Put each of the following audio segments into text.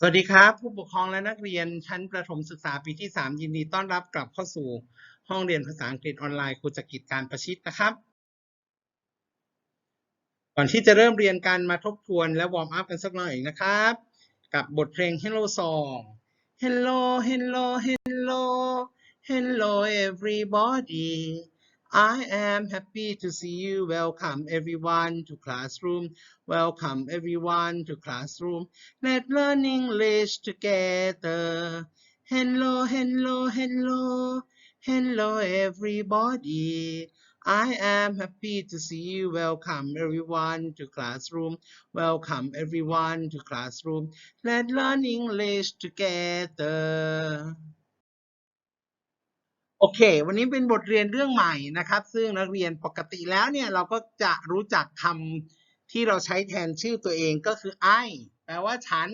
สวัสดีครับ ผู้ปกครองและนักเรียนชั้นประถมศึกษาปีที่ 3 ยินดีต้อนรับกลับเข้าสู่ห้องเรียนภาษาอังกฤษออนไลน์ครูจักริดการประชิดนะครับ ก่อนที่จะเริ่มเรียนกันมาทบทวนและวอร์มอัพกันสักหน่อยนะครับ กับบทเพลง Hello Song Hello Hello Hello Hello everybody I am happy to see you welcome everyone to classroom welcome everyone to classroom Let's learn English together. Hello, hello, hello, hello, everybody. I am happy to see you. Welcome everyone to classroom. Welcome everyone to classroom. Let's learn English together. โอเค วันนี้เป็นบทเรียนเรื่องใหม่นะครับ ซึ่งนักเรียนปกติแล้วเนี่ยเราก็จะรู้จักคำที่เราใช้แทนชื่อตัวเองก็คือ I แปลว่าฉัน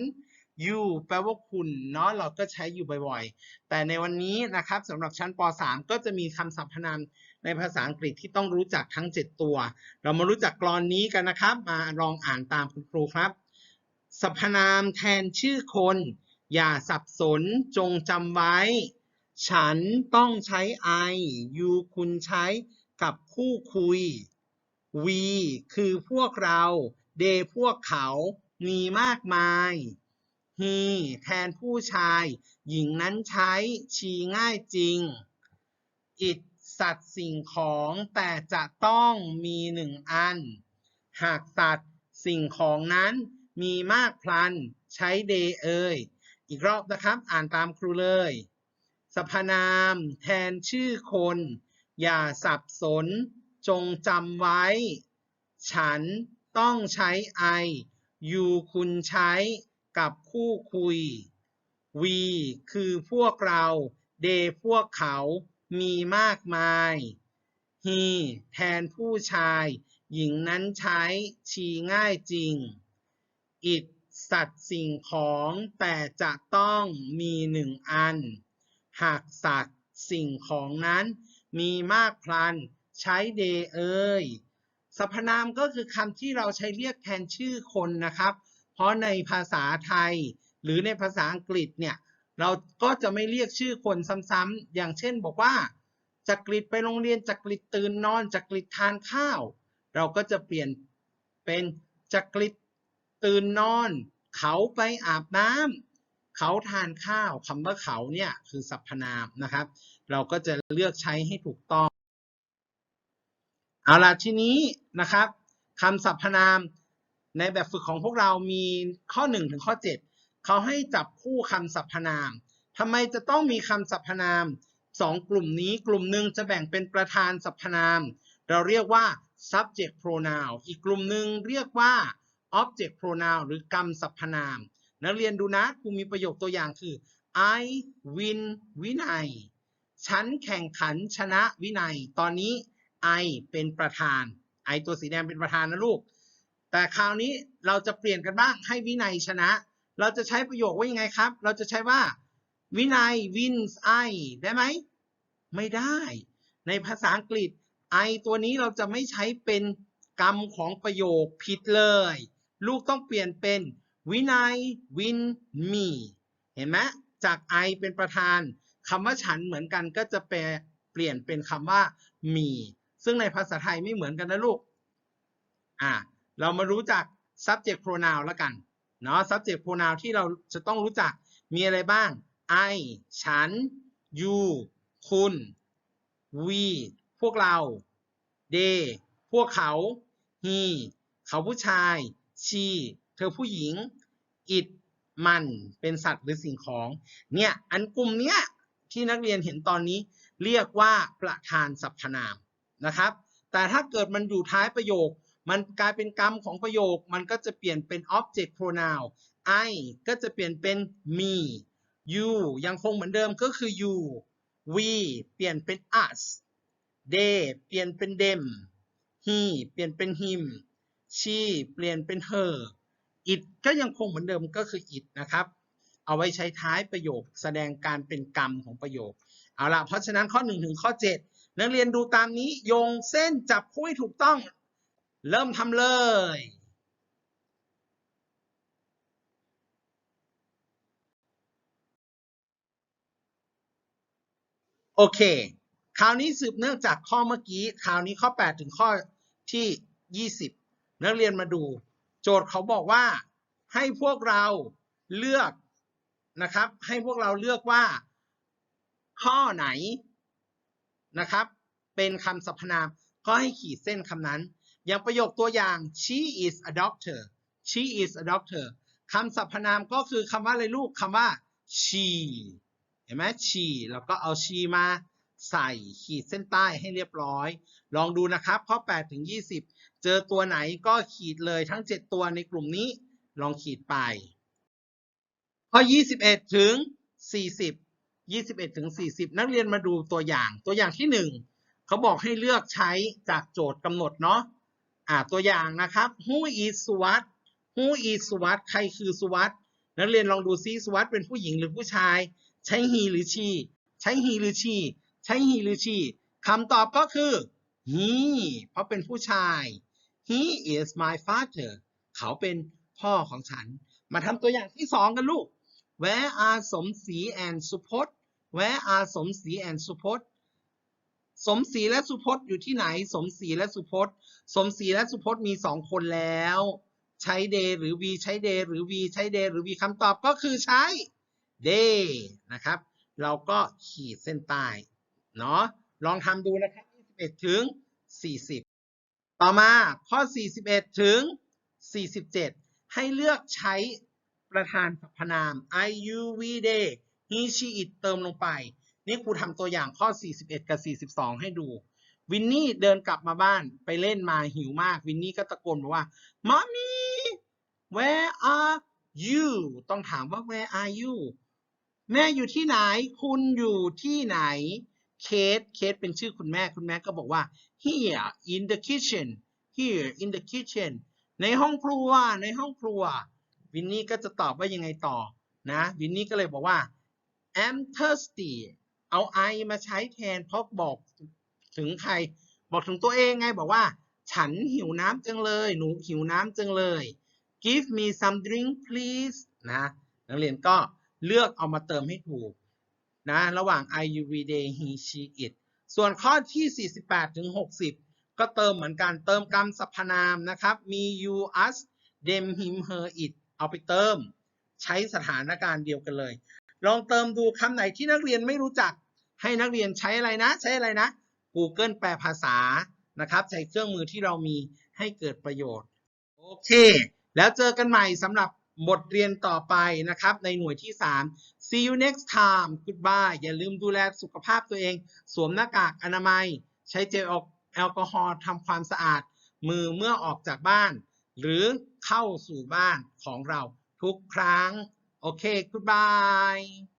you แปลว่าคุณเนาะเราก็ใช้อยู่บ่อยๆ แต่ในวันนี้นะครับสำหรับชั้นป .3 ก็จะมีคำสรรพนามในภาษาอังกฤษที่ต้องรู้จักทั้ง 7 ตัว เรามารู้จักกรอนนี้กันนะครับ มาลองอ่านตามคุณครูครับสรรพนามแทนชื่อคน อย่าสับสนจงจำไว้ ฉันต้องใช้ I you คุณใช้กับคู่คุย we คือพวกเรา they พวกเขามีมากมาย he แทนผู้ชาย หญิงนั้นใช้ชีง่ายจริง it สัตว์สิ่งของแต่จะต้องมีหนึ่งอัน หากสัตว์สิ่งของนั้นมีมากพลัน ใช้ they เอ่ย อีกรอบนะครับ อ่านตามครูเลย สรรพนามแทนชื่อคน อย่าสับสน จงจำไว้ ฉันต้องใช้ I you คุณใช้กับคู่คุย we คือพวกเรา they พวกเขามีมากมาย he แทนผู้ชาย หญิงนั้นใช้ชีง่ายจริง it สัตว์สิ่งของแต่จะต้องมีหนึ่งอัน หากสัตว์สิ่งของนั้นมีมากพลัน ใช้เดเอ่ยสรรพนามก็คือคำที่เราใช้เรียกแทนชื่อคนนะครับ เพราะในภาษาไทย หรือในภาษาอังกฤษเนี่ยเราก็จะไม่เรียกชื่อคนซ้ำๆอย่างเช่นบอกว่าจักริดไปโรงเรียนจักริดตื่นนอนจักริดทานข้าว เราก็จะเปลี่ยนเป็นจักริดตื่นนอน เขาไปอาบน้ำ เขาทานข้าวคำว่าเขาเนี่ยคือสรรพนามนะครับ เราก็จะเลือกใช้ให้ถูกต้อง เอาล่ะทีนี้นะครับคำสรรพนามในแบบฝึกของพวกเรามีข้อ 1 ถึงข้อ 7 เขาให้จับคู่คำสรรพนามทำไมจะต้องมีคำสรรพนามสองกลุ่มนี้กลุ่มหนึ่งจะแบ่งเป็นประธานสรรพนาม เราเรียกว่า subject pronoun อีกกลุ่มหนึ่งเรียกว่า object pronoun หรือกรรมสรรพนาม นักเรียนดูนะครูมีประโยคตัวอย่างคือ I win วินัย ฉันแข่งขันชนะวินัย ตอนนี้ I เป็นประธาน I ตัวสีแดงเป็นประธานนะลูก แต่คราวนี้เราจะเปลี่ยนกันบ้างให้วินัยชนะ เราจะใช้ประโยคว่ายังไงครับ เราจะใช้ว่าวินัย wins I ได้ไหม ไม่ได้ ในภาษาอังกฤษ I ตัวนี้เราจะไม่ใช้เป็นกรรมของประโยคผิดเลย ลูกต้องเปลี่ยนเป็น วินัย win me เห็นไหมจาก I เป็นประธานคำว่าฉันเหมือนกันก็จะแปลเปลี่ยนเป็นคำว่า me ซึ่งในภาษาไทยไม่เหมือนกันนะลูก อ่า เรามารู้จัก subject pronoun แล้วกัน เนาะ subject pronoun ที่เราจะต้องรู้จักมีอะไรบ้าง I ฉัน you คุณ we พวกเรา they พวกเขา he เขาผู้ชาย she เธอผู้หญิง it มันเป็นสัตว์หรือสิ่งของเนี่ยอันกลุ่มเนี้ยที่นักเรียนเห็นตอนนี้เรียกว่าประธานสรรพนามนะครับ แต่ถ้าเกิดมันอยู่ท้ายประโยค มันกลายเป็นกรรมของประโยค มันก็จะเปลี่ยนเป็น object pronoun I ก็จะเปลี่ยนเป็น me you ยังคงเหมือนเดิมก็คือ you we เปลี่ยนเป็น us they เปลี่ยนเป็น them he เปลี่ยนเป็น him she เปลี่ยนเป็น her อิดก็ยังคงเหมือนเดิมก็คืออิดนะครับ เอาไว้ใช้ท้ายประโยค แสดงการเป็นกรรมของประโยค เอาละเพราะฉะนั้นข้อ1ถึงข้อ 7 นักเรียนดูตามนี้โยงเส้นจับคู่ให้ถูกต้อง เริ่มทำเลยโอเค คราวนี้สืบเนื่องจากข้อเมื่อกี้ คราวนี้ข้อ 8 ถึงข้อที่ 20 นักเรียนมาดู โจทย์เขาบอกว่าให้พวกเราเลือกนะครับ ให้พวกเราเลือกว่า ข้อไหนนะครับ เป็นคำสรรพนามก็ให้ขีดเส้นคำนั้น อย่างประโยคตัวอย่าง she is a doctor she is a doctor คำสรรพนามก็คือคำว่าอะไรลูกคำว่า she เห็นไหม she แล้วก็เอา she มา ใส่ขีดเส้นใต้ให้เรียบร้อย ลองดูนะครับ ข้อ 8 ถึง 20 เจอตัวไหนก็ขีดเลยทั้ง 7 ตัวในกลุ่มนี้ ลองขีดไป ข้อ 21 ถึง 40 21 ถึง 40 นักเรียนมาดูตัวอย่าง ตัวอย่างที่ 1 เขาบอกให้เลือกใช้จากโจทย์กำหนดเนาะอ่าตัวอย่างนะครับ who is สุวัต who is สุวัตใครคือสุวัตนักเรียนลองดูซิสุวัตเป็นผู้หญิงหรือผู้ชาย ใช้ he หรือ she ใช้ he หรือ she ใช้ he หรือ she คำตอบก็คือ he เพราะเป็นผู้ชาย he is my father เขาเป็นพ่อของฉัน มาทำตัวอย่างที่สองกันลูก where are สมศรี and สุพจน์ where are สมศรี and สุพจน์สมศรีและสุพจน์อยู่ที่ไหน สมศรีและสุพจน์ สมศรีและสุพจน์มีสองคนแล้ว ใช้ day หรือ we ใช้ day หรือ we ใช้ day หรือ we คำตอบก็คือใช้ day นะครับ เราก็ขีดเส้นใต้ เนาะลองทำดูนะครับ21ถึง 40 ต่อมาข้อ 41 ถึง 47 ให้เลือกใช้ประธานสรรพนาม I you we they he she it เติมลงไป นี่ครูทำตัวอย่างข้อ 41 กับ 42 ให้ดู วินนี่เดินกลับมาบ้านไปเล่นมาหิวมาก วินนี่ก็ตะโกนบอกว่า Mommy where are you ต้องถามว่า where are you แม่อยู่ที่ไหน คุณอยู่ที่ไหน เคสเคสเป็นชื่อคุณแม่คุณแม่ก็บอกว่า here in the kitchen here in the kitchen ในห้องครัวในห้องครัว วินนี่ก็จะตอบว่ายังไงต่อนะวินนี่ก็เลยบอกว่า I'm thirsty เอา I มาใช้แทนเพราะบอกถึงใคร บอกถึงตัวเองไงบอกว่า ฉันหิวน้ำจังเลย หนูหิวน้ำจังเลย give me some drink please นะนักเรียนก็เลือกเอามาเติมให้ถูก นะระหว่าง I you we they he she it ส่วนข้อที่ 48 ถึง 60 ก็เติมเหมือนกันเติมกรรมสรรพนามนะครับ มี you us them him her it เอาไปเติม ใช้สถานการณ์เดียวกันเลย ลองเติมดูคำไหนที่นักเรียนไม่รู้จัก ให้นักเรียนใช้อะไรนะ ใช้อะไรนะ Google แปลภาษานะครับใช้เครื่องมือที่เรามีให้เกิดประโยชน์ โอเค แล้วเจอกันใหม่สำหรับ บทเรียนต่อไปนะครับ ในหน่วยที่ 3 see you next time goodbye อย่าลืมดูแลสุขภาพตัวเอง สวมหน้ากากอนามัย ใช้เจลแอลกอฮอล์ทำความสะอาด มือเมื่อออกจากบ้าน หรือเข้าสู่บ้านของเราทุกครั้ง โอเค goodbye